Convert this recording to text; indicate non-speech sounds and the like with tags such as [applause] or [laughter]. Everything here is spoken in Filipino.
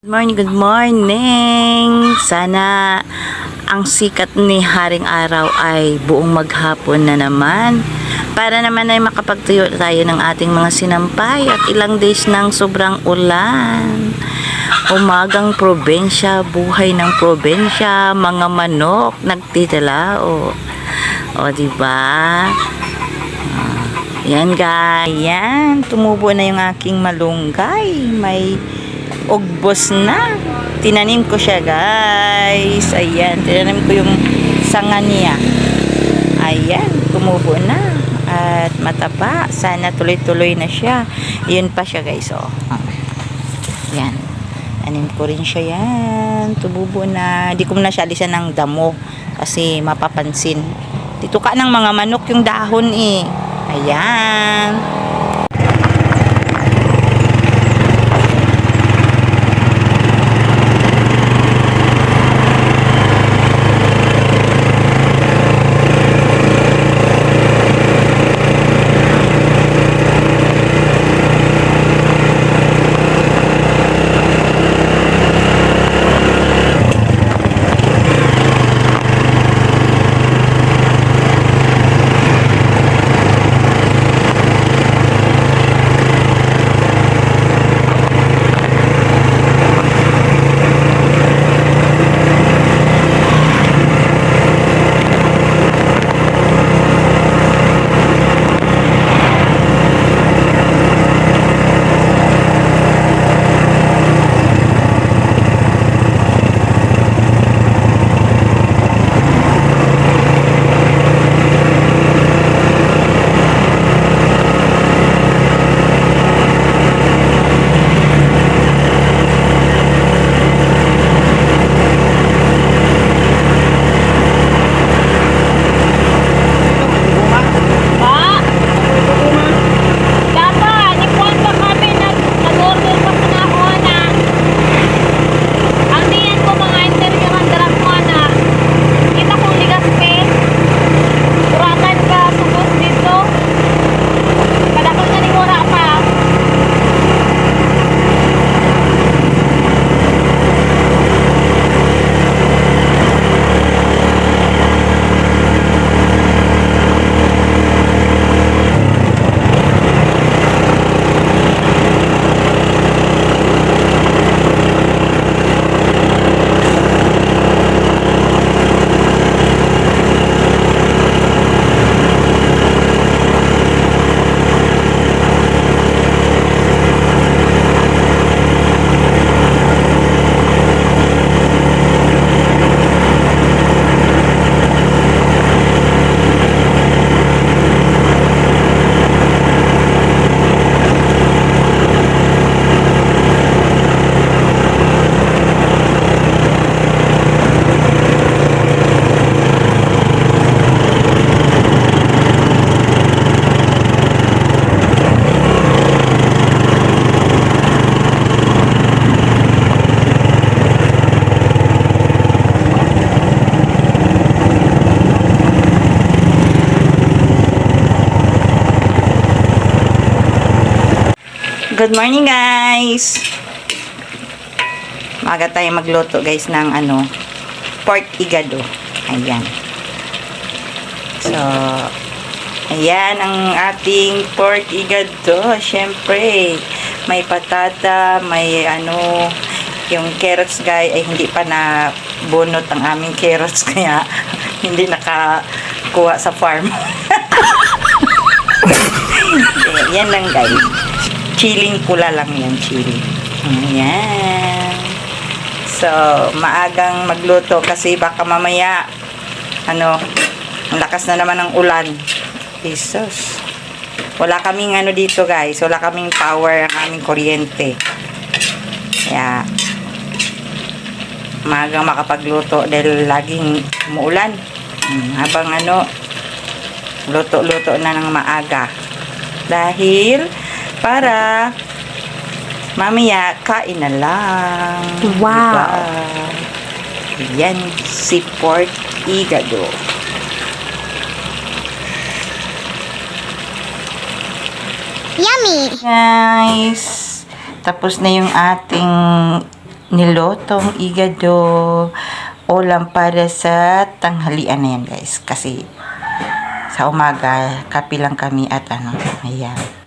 Good morning, good morning! Sana ang sikat ni Haring Araw ay buong maghapon na naman. Para naman ay makapagtuyo tayo ng ating mga sinampay at ilang days ng sobrang ulan. Umagang probensya, buhay ng probensya, mga manok, nagtitalao. O, di ba? Ah, Yan guys. Yan, tumubo na yung aking malunggay. May ugbos na. Tinanim ko siya, guys. Ayan, tinanim ko yung sanga niya. Ayan, tumubo na. At mataba. Sana tuloy-tuloy na siya. Yun pa siya, guys. Oh. Ah. Yan. Anim ko rin siya yan. Tumubo na. Di ko na siya alisan ng damo. Kasi mapapansin. Dito ka ng mga manok yung dahon eh. Ayan. Good morning, guys! Maga tayo magluto, guys, ng ano, pork igado. Ayan. So, ayan ang ating pork igado. Siyempre, may patata, may ano, yung carrots, guys, ay hindi pa na bunot ang aming carrots, [laughs] kaya hindi nakakuha sa farm. [laughs] Eh, yan lang, guys. Chilling pula lang yan, chili. Ayan. So, maagang magluto kasi baka mamaya, ano, ang lakas na naman ng ulan. Jesus. Wala kaming ano dito, guys. Wala kaming power ang aming kuryente. Kaya, maagang makapagluto dahil laging umuulan. Hmm, habang ano, luto-luto na ng maaga. Dahil, para mamaya kain na lang. Wow. Diba? Yan si pork igado. Yummy! Guys, tapos na yung ating nilotong igado ulam para sa tanghalian na yan guys. Kasi sa umaga, kape lang kami at ano, ayan.